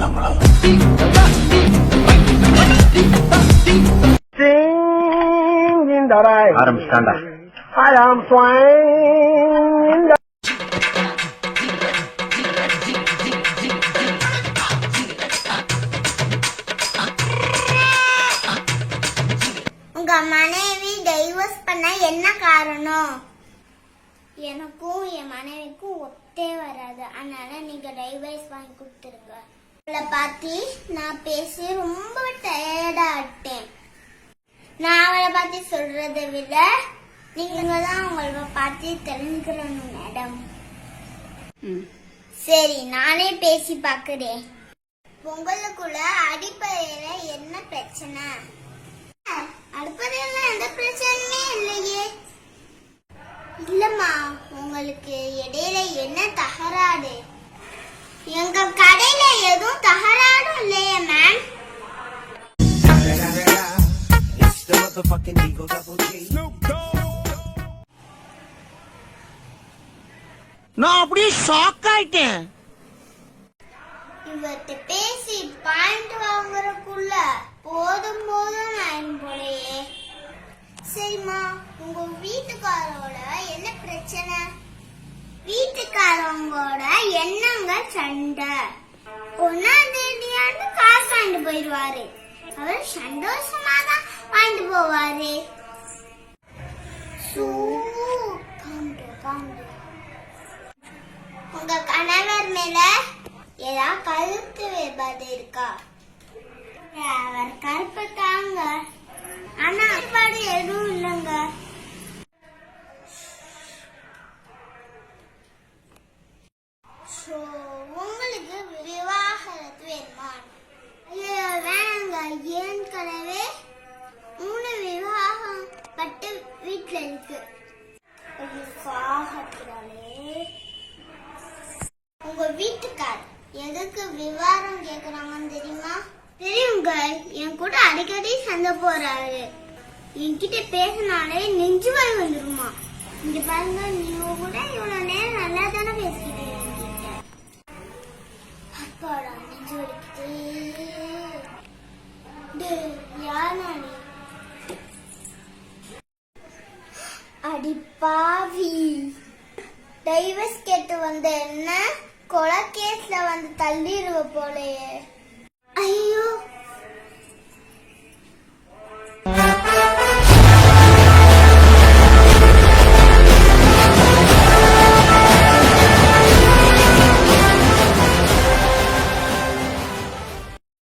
the உங்க மனைவி divorce பண்ண என்ன காரணம்? எனக்கும் என் மனைவிக்கும் ஒத்தே வராது. அதனால நீங்க டைவர்ஸ் வாங்கி கொடுத்துருங்க. உங்களை பார்த்து நான் பேசி ரொம்ப டயர்டா ஆட்டேன் நான் அவளை பார்த்து சொல்றதை விட நீங்க தான் உங்களை பார்த்து தெரிஞ்சுக்கிறணும் மேடம். சரி நானே பேசி பார்க்கிறேன். உங்களுக்குள்ள அடிப்படையில என்ன பிரச்சனை? அடுப்பறையில எந்த பிரச்சனையுமே இல்லையே. இல்லம்மா உங்களுக்கு இடையில என்ன தகராறு? எங்க கடையில எதுவும் தகராறும் இல்லையே மேம் நான் அப்படியே ஷாக் ஆயிட்டேன். இவர்கிட்ட பேசி பாயிண்ட் வாங்குறதுக்குள்ள போதும் போதும் நான் போலயே. சரிம்மா உங்க வீட்டுக்காரோட என்ன பிரச்சனை? அவங்களோட என்னங்க சண்டை. ஒன்னாம் தேதியாண்டு காசு வாங்கிட்டு போயிடுவாரு. அவர் சந்தோஷமா தான் வாங்கிட்டு போவாரு. உங்க கணவர் மேல ஏதாவது கழுத்து வேறுபாடு இருக்கா? அவர் எதுக்கு விவரம் கேக்குறாங்கன்னு தெரியுமா? தெரியுங்க என் கூட அடிக்கடி சண்டை போறாரு. என்கிட்ட பேசினாலே நெஞ்சு வலி வந்துருமா? இங்க பாருங்க நீங்க கூட இவ்வளவு நேரம் நல்லா தானே பேசிக்கிட்டு அப்பாடா நெஞ்சு வலிக்குது. அடி பாவி. டைவர்ஸ் கேட்டு வந்த என்ன? கொலை கேஸ்ல வந்து தள்ளிடுவ போலயே.